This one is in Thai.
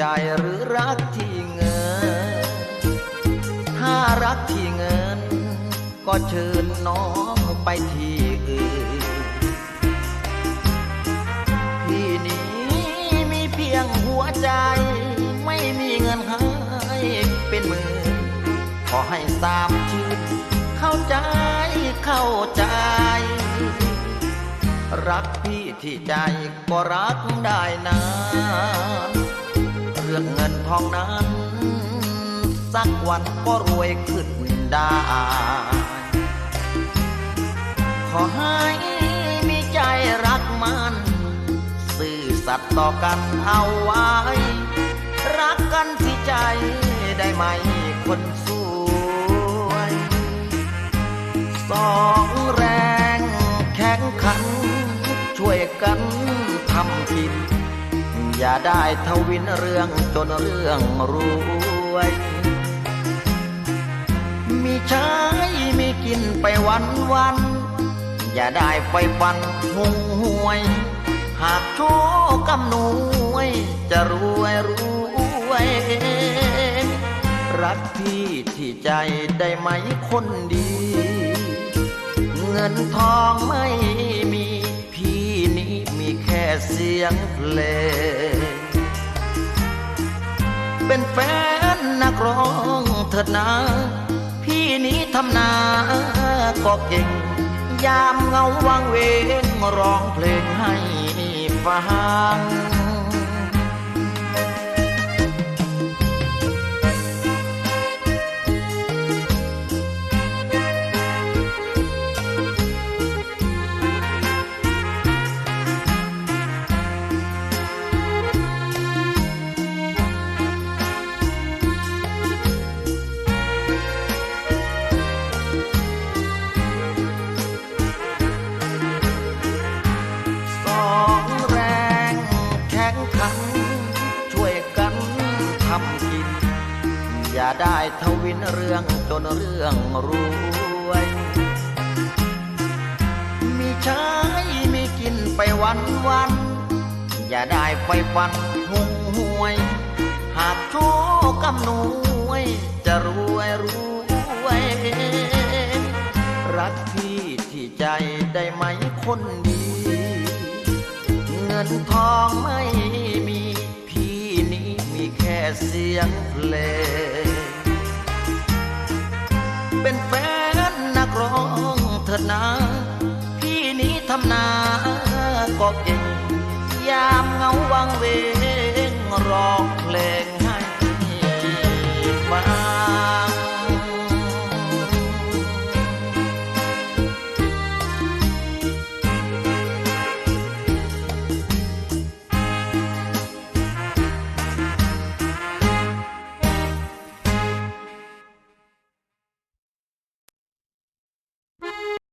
จหรือรักที่เงิน ถ้ารักที่เงิน ก็เชิญน้องไปที่อื่นพี่นี้มีเพียงหัวใจ ไม่มีเงินให้เป็นหมื่นขอให้สามชื่นเข้าใจเข้าใจ รักพี่ที่ใจก็รักได้นานเรื่องเงิน ทองนั้น สักวันก็รวยขึ้นได้ ขอให้มีใจรักมัน ซื่อสัตย์ต่อกันเอาไว้ รักกันที่ใจได้ไหมคนสวย สองแรงแข่งขัน ช่วยกันทำกิน อย่าได้ทวินเรื่องจนเรื่องรวย มีใช้มีกินไปวันวัน อย่าได้ไฟฟันหงหวย หากโชคกำหนวย จะรวยรวย รักพี่ที่ใจได้ไหมคนดี เงินทองไม่มี มีแค่เสียงเพลง เป็นแฟนนักร้องเถิดนะ พี่นี้ทำนาก็เก่ง ยามเงาวังเวงร้องเพลงให้ฟัง อย่าได้ทวินเรื่องจนเรื่องรวย มีใช้มีกินไปวันวัน อย่าได้ไฟฟันหุงหวย หากโชคกำนวย จะรวยรวย รักพี่ที่ใจได้ไหมคนดี เงินทองไม่มี พี่นี้มีแค่เสียงเพลง เป็นแฟนนักร้องเถิดนะพี่นี้ทำนาก็เก่งยามเงาวังเวงร้องเพลง